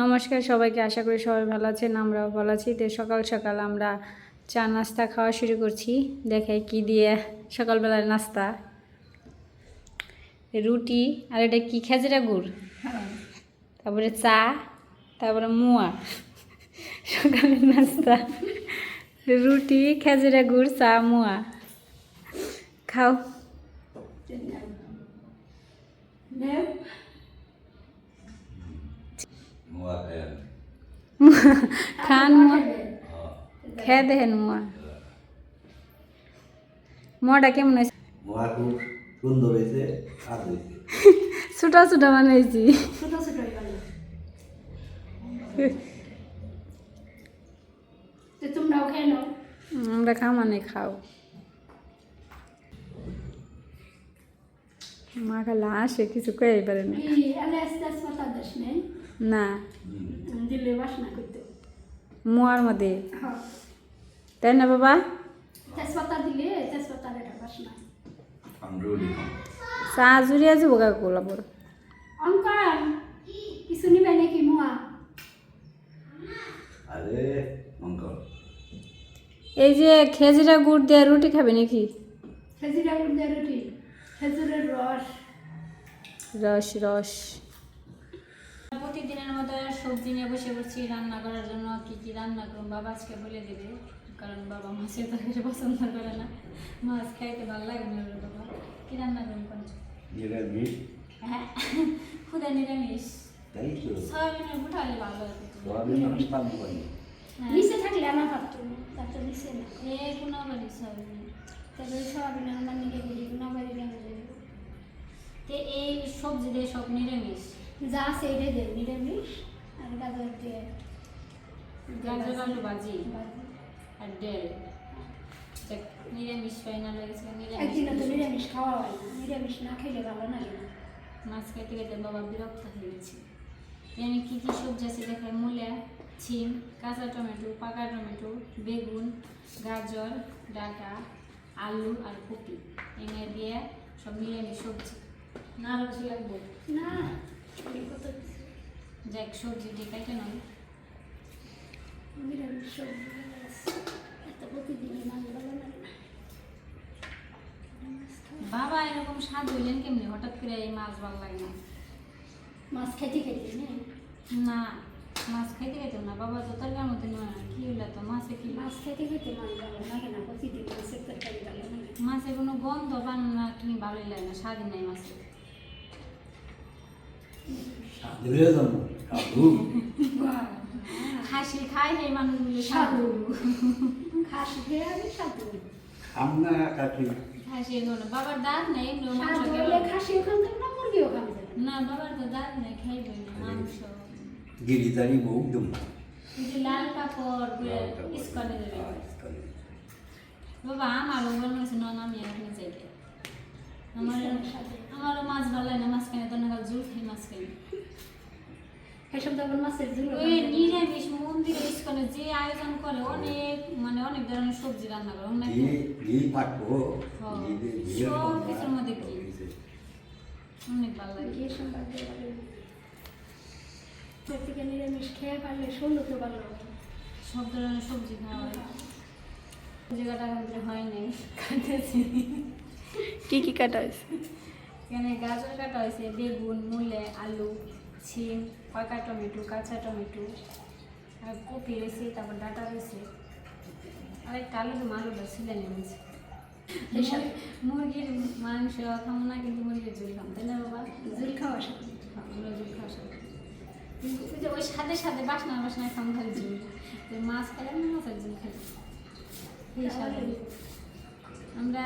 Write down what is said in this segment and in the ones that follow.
নমস্কার সবাইকে, আশা করি সবাই ভালো আছেন, আমরাও ভালো আছি। তো সকাল সকাল আমরা চা নাস্তা খাওয়া শুরু করছি। দেখাই কি দিয়ে সকালবেলার নাস্তা। রুটি, আর এটা কি খেজুরা গুড়? তারপরে চা, তারপরে মুয়া। সকালের নাস্তা। রুটি খেজুরা গুড়, চা, মুয়া। খাও। মুয়া খায় খান মুয়া খেয়ে দেখেন মুয়া মুয়াটা কেমন হয়েছে মুয়া খুব সুন্দর হয়েছে স্বাদ হয়েছে ছোটা ছোটা বানাইছি ছোট ছোট তোমরাও খেয়ে নাও আমরা খাও মানে খাও মা খালা আসে কিছু কয়ে পারে না না। দিলে বাসনা করতে। মুয়ার মধ্যে? হ্যাঁ। তাই না বাবা? তেজপাতা দিলে তেজপাতার একটা বাসনা চা অঙ্কন কিছু নিবে নাকি মোয়া? আরে এই যে খেজুরা গুড় দিয়ে রুটি খাবে নাকি? খেজুরা গুড় দিয়ে রুটি। খেজুরের রস। রস রস। প্রতিদিনের মতো সবজি নিয়ে বসে পড়ছি রান্না করার জন্য কি কি রান্না করুন বাবা আজকে বলে দেবে কারণ বাবা মাছের তরকারি পছন্দ করে না। মাছ খাইতে ভালো লাগে না বাবা। কি রান্না করুন কোন নিরামিষ? হ্যাঁ খুদা নিরামিষ। তাই তো। সয়াবিনের উঠালে ভালো হতো সোয়াবিন আমি পান হ্যাঁ। নিচে থাকলে আনা পারতো তার তো নিচে না। এ কোনো বাড়ি সয়াবিন তবে সবাই আমার নিকে দিলি না বাড়ি গেলে এই সবজি দিয়ে সব নিরামিষ। যা আছে এটাই দেয় নিরামিষ আর গাজর দিয়ে গাজর আলু ভাজি। আর ডেল। নিরামিষ ফাইনাল হয়ে গেছে একদিনে তো নিরামিষ খাওয়া হয় না। নিরামিষ না খেলে ভালো লাগে না। মাছ খাইতে খাইতে বাবা বিরক্ত হয়ে গেছে। এখানে কী কী সবজি আছে দেখায় মূলা ছিম কাঁচা টমেটো পাকা টমেটো বেগুন গাজর ডাটা আলু আর কপি। এনে দিয়ে সব নিরামিষ সবজি। না রসি লাগবে। না। যাক সবজি দিয়ে কেটে নিরামিষ সবজি। এত প্রতিদিনই মাছ ভালো লাগে না। বাবা এরকম স্বাদ হইলেন কেমনি? হঠাৎ করে এই মাছ ভালো লাগে না। মাছ খেতে খেতে না মাছ খাইতে খাইতে না। বাবা তো তরকার মধ্যে নয়। না কি হইলে তো? মাছে কি? মাছ খেতে খেতে মাছ ভালো লাগে না। প্রতিদিন মাছের তরকারি ভালো লাগে মাছে কোনো গন্ধ পান না তুমি ভালোই লাগে না। স্বাদই নাই মাছে সাধুরে জন্ম সাধু খাসি খাই সেই মানুষগুলো সাধু। খাস খেয়ে আমি সাধু খাম না কাকি খাসি এগুলো বাবার দাঁত নেই মাংস সাধু। হলে খাসিও খান যায় না মুরগিও খান না না বাবার তো দাঁত নেই খাইবই না মাংস গিরিদারি বউ দুম লাল কাপড় দেবে বাবা আমারও মনে হচ্ছে নন আমি আপনি চাইতে আমার আমারও মাছ ভালো লাগে না মাছ খাই তো না জুল খাই মাছ খাই এসব তখন মাছের ঝুল ওই নিরামিষ মন্দিরে ইস্কনে যে আয়োজন করে অনেক মানে অনেক ধরনের সবজি রান্না করে অনেক ঘি ঘি পাকবো হ্যাঁ। ঘি ঘি সব কিছুর মধ্যে ঘি। অনেক ভালো লাগে। লাগে। এর থেকে নিরামিষ খেয়ে পারলে তো ভালো লাগে সব ধরনের সবজি খাওয়া হয়। সবজি কাটা কিন্তু হয় নাই কাটেছি কি কি কাটা হয়েছে? এখানে গাজর কাটা হয়েছে বেগুন মূলে আলু ছিম পাকা টমেটো কাঁচা টমেটো আর কপি রয়েছে তারপর ডাটা রয়েছে আর একটা আলু তো আলুটা ছিলে নিয়েছে মুরগির মাংস খাব না কিন্তু মুরগির ঝোল খাব তাই না বাবা? ঝুল খাওয়া সাথে আমরা ঝোল খাওয়া সাথে কিন্তু ওই সাথে সাথে বাসনা বাসনা খাম খালি ঝোল। তো মাছ খেলাম না মাছের ঝোল খেলাম এই সাথে আমরা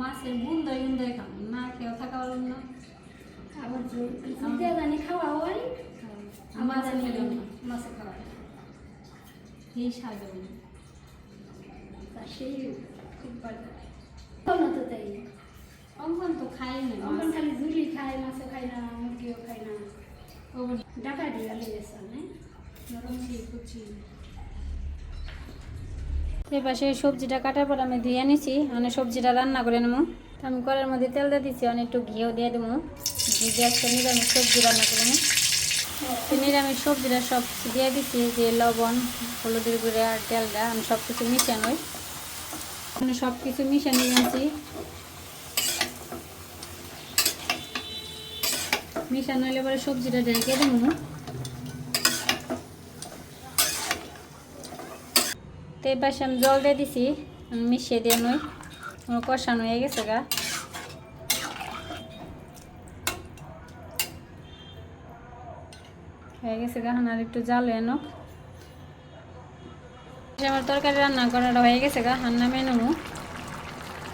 মাছের বুন্দাই বুন্দাই খাম। না খেয়েও থাকা পারলাম না। আবার দিয়ে জানি খাওয়া হয়। হয়। এই সেই খুব ভালো। তো তাই। অঙ্কন তো খাই না তখন খালি ঝুলি খায় মাছও খায় না মুরগিও খায় না। ডাকা দিয়ে লেগেছে না নরম দিয়ে কুচি এই পাশে সবজিটা কাটার পর আমি ধুয়ে নিছি। মানে সবজিটা রান্না করে নেব। আমি কড়ার মধ্যে তেল দিয়ে দিচ্ছি অনেক একটু ঘিও দিয়ে দেবো। ঘি দিয়ে আজকে নিরামিষ সবজি রান্না করে নেব। নিরামিষ সবজিটা সব দিয়ে দিচ্ছি যে লবণ, হলুদের গুঁড়ে, আর তেলটা, আমি সব কিছু মিশানোই। আমি সব কিছু মিশানো নিয়েছি। মিশানো হলে পরে সবজিটা ঢেকে দেবো। তো এই পাশে আমি জল দিয়ে দিছি মিশিয়ে দিয়ে নই। আমার কষানো হয়ে গেছে গা। হয়ে গেছে গা আর একটু জাল এনো আমার তরকারি রান্না করাটা হয়ে গেছে গা হান্না মেনু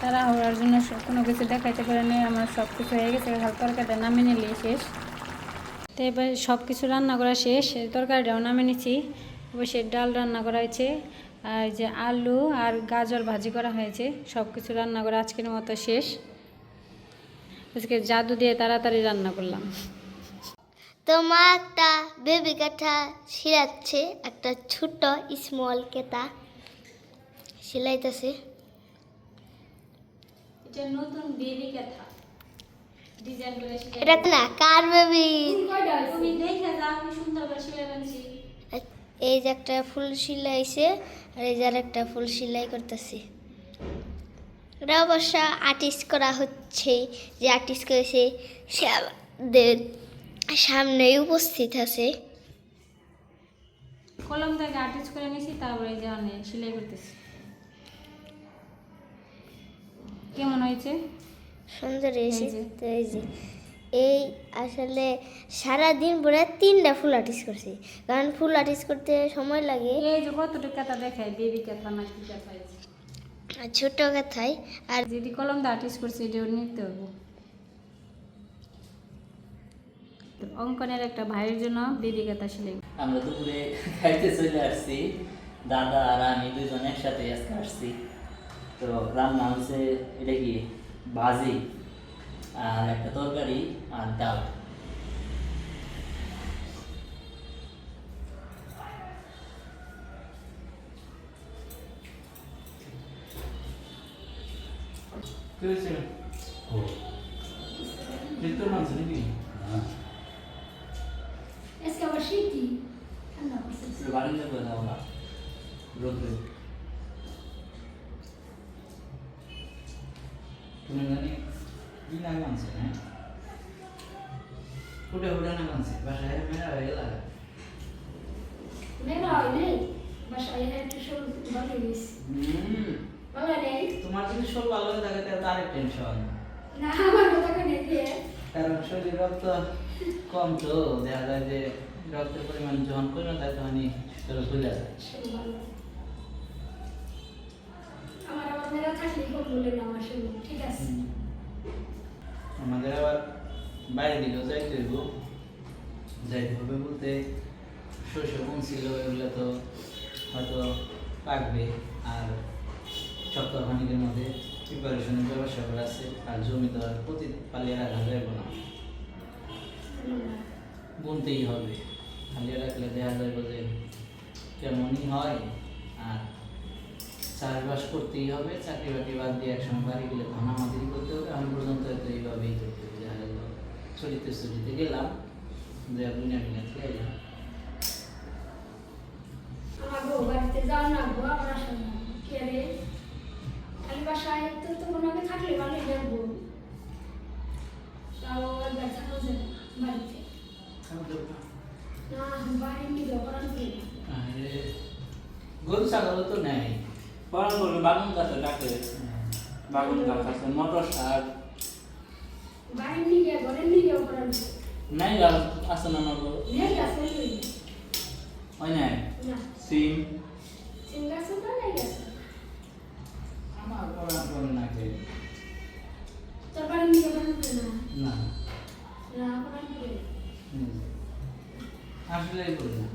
তারা হওয়ার জন্য কোনো কিছু দেখাইতে পারে নেই, আমার সব কিছু হয়ে গেছে হাল তরকারিটা নামে নিলে শেষ। তো এবার সব কিছু রান্না করা শেষ, তরকারিটাও নামে নিচ্ছি অবশ্যই ডাল রান্না করা হয়েছে আর যে আলু আর গাজর ভাজি করা হয়েছে সব কিছু রান্না করে আজকের মতো শেষ। আজকে জাদু দিয়ে তাড়াতাড়ি রান্না করলাম। তো মা একটা বেবি কাঁথা সিলাচ্ছে একটা ছোট স্মল কেতা সিলাইতেছে এটা নতুন বেবি এটা না কার বেবি তুমি দেখে যাও কি সুন্দর করে সেলাই বানছি এই যে একটা ফুল সিলাইছে আর এই যে একটা ফুল সিলাই করতেছে। এটা অবশ্য আর্টিস্ট করা হচ্ছে যে আর্টিস্ট করেছে সে আমাদের সামনেই উপস্থিত আছে। কলম থেকে আর্টিস্ট করে নিয়েছি তারপরে এই যে অনেক সেলাই করতেছি। কেমন হয়েছে? সুন্দর হয়েছে এই যে। এই আসলে সারা দিন ভরে তিনটা ফুল আর্টিস্ট করছি। কারণ ফুল আর্টিস্ট করতে সময় লাগে। এই যে কতটুকু কথা দেখায় বেবি কথা না কি কথা ছোট কথায় আর যদি কলম দিয়ে আর্টিস্ট করছে এটাও নিতে হবে। অঙ্কনের একটা ভাইয়ের জন্য বেবি কথা সেলাই আমরা দুপুরে খাইতে চলে আসছি। দাদা আর আমি দুজন একসাথে আজকে আসছি। তো রান্না হচ্ছে এটা কি? ভাজি। আর একটা তরকারি আর ডাল কি হয়েছে ও তোর মাংস নাকি হ্যাঁ আজকে নেই। তোমার যদি শরীর ভালো হয়ে থাকে তাহলে আরেক টেনশন না আমার কথা দিয়ে কারণ শরীরে রক্ত কম তো দেখা যায় যে রক্তের পরিমাণ যখন কমে যায় তখনই শরীর খুলে যায়। আমার আবার থাকলে খুব বলে আমার শরু ঠিক আছে? আমাদের আবার বাইরে দিকেও যাইতে হইব। যাইতে হবে বলতে শস্য ছিল এগুলো তো হয়তো পাকবে আর সপ্তাহখানিকের মধ্যে প্রিপারেশনের ব্যবস্থা করা আছে আর জমি আর প্রতি পালিয়ে রাখা যাবে না। বুনতেই হবে। খালিয়ে রাখলে দেখা যাবে যে কেমনই হয় আর চাষবাস করতেই হবে চাকরি বাকরি বাদ দিয়ে একসময় বাড়ি গেলে ধনামাদি করতে হবে। আমি পর্যন্ত হয়তো এইভাবেই করতে হবে, দেখা গেল ছড়িতে ছড়িতে গেলাম যে বিনা থেকে এলাম আমার বউ বাড়িতে যাও না আগে থাকলে ভালো যাব তাও থাকা যায় না বাড়িতে। না বাড়ি নিয়ে করার কি? আরে, গরু ছাগল তো নেই। পড়ান করবে বাগুন গাছে ডাকে। বাগুন আছে মটর শাক। বাড়ি নিয়ে ঘরে নিয়ে করার কি নাই গাছ আছে না নগর নেই আছে নেই হয় নাই না সিম সিঙ্গাসন তো নেই আছে আমার পড়ান করে না কে তোর বাড়ি নিয়ে করার কি না। না। না করার কি হুম। আসলে করি না।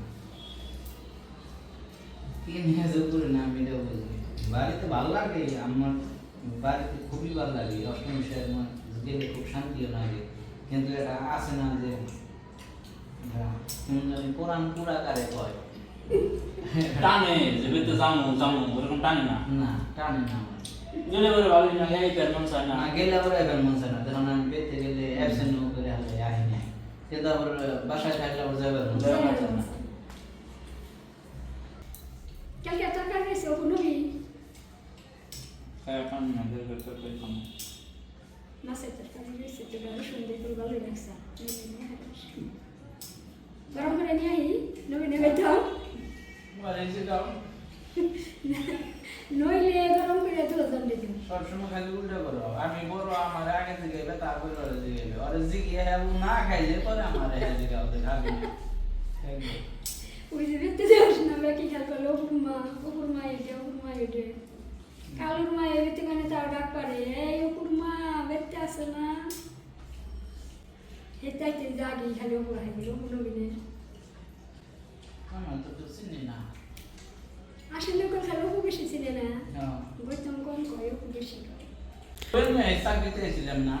কি নিয়ে করি না আমি এটাও বুঝি বাড়িতে ভালো লাগে আমার বাড়িতে খুবই ভালো লাগে। অষ্টমী সাহেব গেলে খুব শান্তিও লাগে। কিন্তু এটা আছে না যে জানি কোরআন পুরা কারে কয়। টানে যে বেতে জামু জামু ওরকম টানে না। না টানে না আমার। গেলে না এই পের চায় না। গেলে আবার এবার মন চায় না। করে নাই কিন্তু আবার বাসায় থাকলে আবার যাবে না। না। কালকে তরকারি হয়েছে অপু নবী এখন না বের করতে করতে খাব। মাছের তরকারি হয়েছে তো রসুন দিয়ে তো ভালোই লাগছে। গরম করে নিয়ে আহি নবী নেবে তো বাড়িতে যাও নইলে গরম করে তো দণ্ডে দিব। সবসময় খালি উল্টা করো। আমি বড় আমার আগে থেকে ওরা ওরা জিগিয়ে হ্যাঁ ও না খাইলে পরে আমার হ্যাঁ জিগাওতে খাবি। ওই যে দেখতে যাস না বেকি খেয়াল করলে? অপুর মা অপুর মা এটে অপুর মা এটে কালুর মা এতে মানে তার ডাক পারে এই অপুর মা বেতে আসে না। হেতাইতে জাগি খালি অপুর হাই বলে অপুর নবীনে আমার তো তো চিনি না। আসলে কোন খালি অপু বেশি ছিল না। হ্যাঁ। গৌতম কম কয় অপু বেশি কয়। ওই মেয়ে চাকরিতে এসেছিলাম না।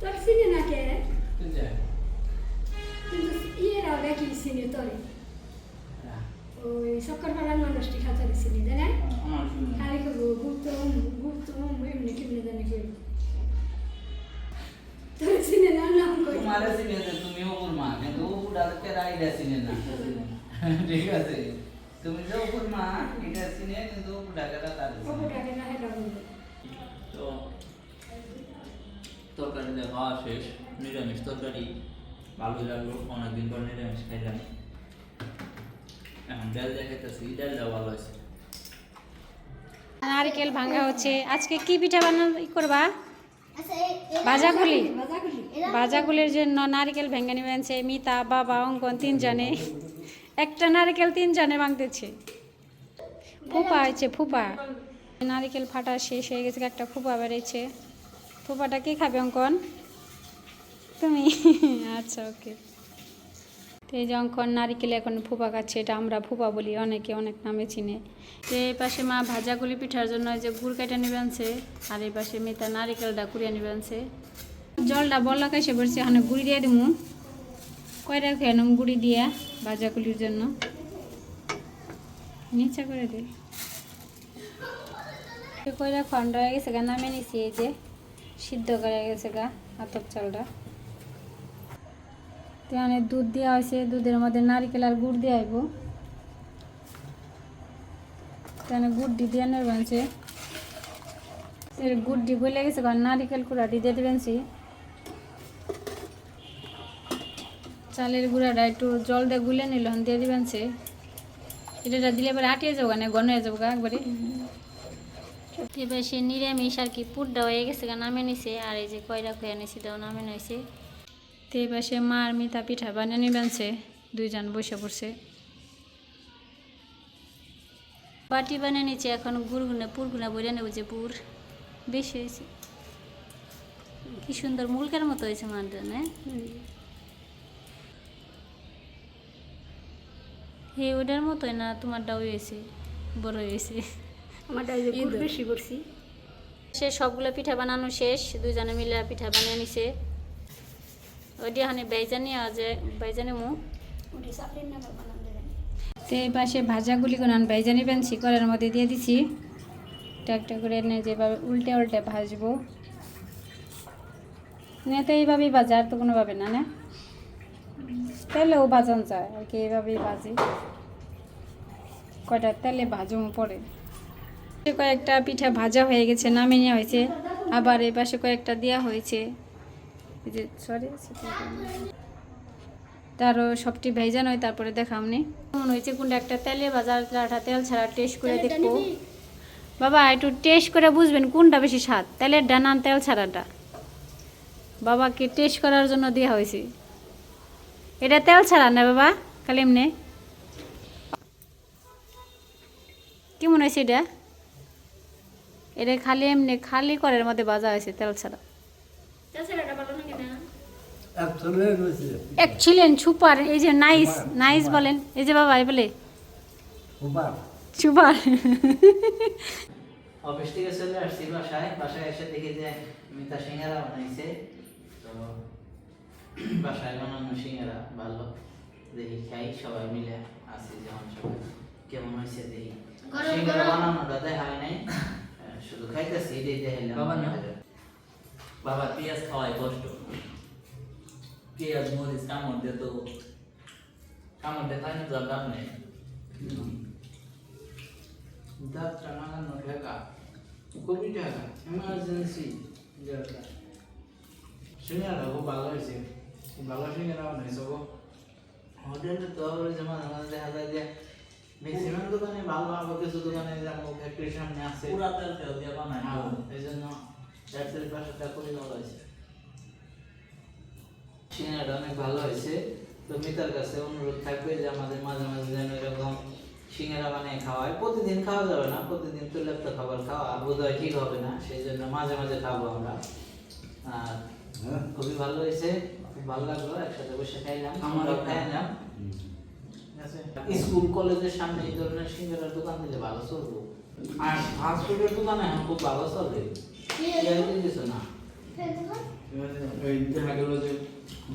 তোর চিনে না কে? কিন্তু ইয়েরা বেকি চিনে তোরে? ওই সক্কর পাড়ার মানুষটি খাতারে চিনি তাই না? খালি করব গুপ্তম গুপ্তম এমনি কেমনি জানি তোর চিনে না নাম কই তোমার চিনে তুমি অপুর মা কিন্তু অপুর আজকে রাইডা চিনে না। ঠিক আছে। তুমি যে অপুর মা এটা চিনে কিন্তু অপুর ঢাকাটা তার চিনে। অপুটাকে না তো তরকারি দিয়ে খাওয়া শেষ নিরামিষ তরকারি। ভালোই লাগল অনেকদিন পর নিরামিষ খাইলাম। এখন ডাল দেখাইতেছি ডালটা ভালো আছে নারকেল ভাঙা হচ্ছে। আজকে কি পিঠা বানানো করবা? ভাজাগুলি বাজাগুলি। ভাজাগুলির জন্য নারকেল ভেঙে নেবেন সে মিতা বাবা অঙ্কন তিনজনে। একটা নারকেল তিনজনে ভাঙতেছে ফুপা হয়েছে ফুপা। নারকেল ফাটা শেষ হয়ে গেছে, একটা ফুপা বেড়েছে। ফুপাটা কি খাবে অঙ্কন? তুমি। আচ্ছা ওকে। এই যে অঙ্কন নারিকেল এখন ফুপা খাচ্ছে, এটা আমরা ফুপা বলি, অনেকে অনেক নামে চিনে। তো এই পাশে মা ভাজাগুলি পিঠার জন্য যে গুড় কেটে নেবে আনছে, আর এই পাশে মিতা নারিকেলটা কুড়িয়ে নেবে আনছে। জলটা বল্লা কাছে পড়ছে, এখানে গুড়ি দিয়ে দিমু। কয়টা নেব গুড়ি দিয়া ভাজাগুলির জন্য? নিচে করে দিই কয়টা খন্ড হয়ে গেছে গা? নামে নিছি এই যে। সিদ্ধ করে গেছে গা, আতপ চালটা। তো এখানে দুধ দেওয়া হয়েছে, দুধের মধ্যে নারিকেল আর গুড় দেওয়া হইব। তো গুড় দি দিয়ে নেবেনছে এর গুড় দি বলে গেছে কারণ নারিকেল কুড়াটি দিয়ে দেবেনছি চালের গুঁড়াটা একটু জল দিয়ে গুলে নিল দিয়ে দিবেনছে এটা দিলে এবার আটিয়ে যাব না, ঘন হয়ে যাব একবারে। এবার সে নিরামিষ আর কি, পুরটা হয়ে গেছে নামে নিছে। আর এই যে কয়টা খয়ে নিছি, তাও নামে নিছে। তো এবার সে মার মিতা পিঠা বানিয়ে নিবেনছে দুইজন বসে পড়ছে। বাটি বানিয়ে নিচ্ছে এখন গুড়গুনা, পুরগুনা বলে নেব যে পুর। বেশি হয়েছে। কি সুন্দর মুলকের মতো হয়েছে মার জন্য হে ওটার মতোই না? তোমারটাও হয়েছে বড় হয়েছে। আমারটা। বেশি করছি। সে সবগুলো পিঠা বানানো শেষ দুজনে মিলে পিঠা বানিয়ে নিছে। ওইটি এখানে বেজানি আছে বেজানি মু। তো এই পাশে ভাজাগুলি কোনো বেজানি পেনছি করার মধ্যে দিয়ে দিছি। একটা করে এনে যেভাবে উল্টে উল্টে ভাজবো। না তো এইভাবেই ভাজা আর তো কোনোভাবে না না। তেলেও ভাজান যায় আর কি এইভাবেই ভাজি কয়টা তেলে ভাজম পরে। এ কয়েকটা পিঠা ভাজা হয়ে গেছে নামে নেওয়া হয়েছে। আবার এই পাশে কয়েকটা দেওয়া হয়েছে। যে সরি তারও সবটি ভেজান হয় তারপরে দেখামনি মনে হয়েছে কোনটা একটা তেলে বাজার লাঠা তেল ছাড়া টেস্ট করে দেখব। বাবা একটু টেস্ট করে বুঝবেন কোনটা বেশি স্বাদ তেলের ডানান তেল ছাড়াটা। বাবাকে টেস্ট করার জন্য দেওয়া হয়েছে। এটা তেল ছাড়া না বাবা? খালি এমনি। কেমন হয়েছে এটা? এটা খালি এমনি খালি করের মধ্যে বাজা হয়েছে তেল ছাড়া। ছিলেন সুপার এই যে নাইস নাইস বলেন। এই যে বাবা এই বলে। সুপার। অফিস থেকে চলে আসছি বাসায়। বাসায় এসে দেখি যে মিতা সিঙ্গারা বানাইছে। তো বাসায় বানানো সিঙ্গারা ভালো। দেখি খাই সবাই মিলে আসি যেমন সবাই কেমন হয়েছে দেখি। সিঙ্গারা বানানোটা দেখা হয় নাই শুধু খাইতেছি এটাই দেখাইলাম। বাবা না? বাবা পেঁয়াজ খাওয়াই কষ্ট। পেঁয়াজ মরিচ কামড় দিয়ে তো কামড় দিয়ে খাই আর লাভ নেই। যাত্রা নাগানো ঢাকা খুবই ঢাকা এমার্জেন্সি দরকার সিঙ্গারা খুব ভালো হয়েছে। খুব ভালো সিঙ্গারা বানাইছে গো তো আবার যে মাঝে মাঝে দেখা যায় যে ম্যাক্সিমাম দোকানে ভালো আবার কিছু দোকানে যেমন ফ্যাক্টরির সামনে আছে পুরা তেল তেল দিয়ে বানায় এই জন্য চার্চের পাশাটা খুবই ভালো হয়েছে সিঙ্গারাটা অনেক ভালো হয়েছে তো মিতার কাছে অনুরোধ থাকবে যে আমাদের মাঝে মাঝে যেন এরকম সিঙ্গারা বানিয়ে খাওয়ায় প্রতিদিন খাওয়া যাবে না প্রতিদিন তৈলাক্ত খাবার খাওয়া বোধ হয় ঠিক হবে না সেই জন্য মাঝে মাঝে খাব আমরা আর খুবই ভালো হয়েছে খুব ভালো লাগল একসাথে বসে খাইলাম আমারও খাইলাম। স্কুল কলেজের সামনে এই ধরনের সিঙ্গারার দোকান দিলে ভালো চলবো। আর ফাস্ট ফুডের দোকানে এখন খুব ভালো চলে। এরকম কিছু না? দেখা গেল যে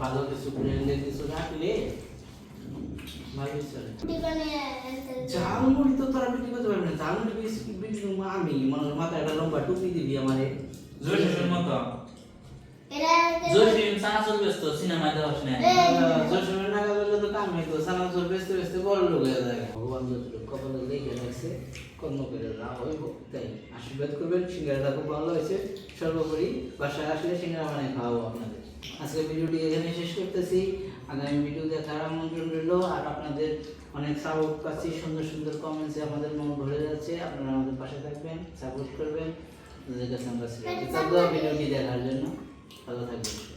ভালো কিছু ব্র্যান্ডের কিছু রাখলে ঝালমুড়ি তো তোরা বিক্রি করতে পারবি না। ঝালমুড়ি বিক্রি বিক্রি করব আমি মনে মাথায় একটা লম্বা টুপি দিবি আমারে। মতো। এরা জোশিম ব্যস্ত সিনেমায় দেওয়াস না জোশের নাগা বললে তো কাম হইতো সানাসুর বেচতে বেচতে বড় লোক হয়ে যায় ভগবান যতটুকু কপালে লেগে রাখছে কর্ম করে যা হইব তাই আশীর্বাদ করবেন সিঙ্গারাটা খুব ভালো হয়েছে সর্বোপরি বাসায় আসলে সিঙ্গারা বানিয়ে খাওয়াবো আপনাদের আজকে ভিডিওটি এখানে শেষ করতেছি আগামী ভিডিও দেখার আমন্ত্রণ রইল আর আপনাদের অনেক সাপোর্ট পাচ্ছি সুন্দর সুন্দর কমেন্টসে আমাদের মন ভরে যাচ্ছে আপনারা আমাদের পাশে থাকবেন সাপোর্ট করবেন আপনাদের কাছে আমরা ভিডিওটি দেখার জন্য ভালো থাকবেন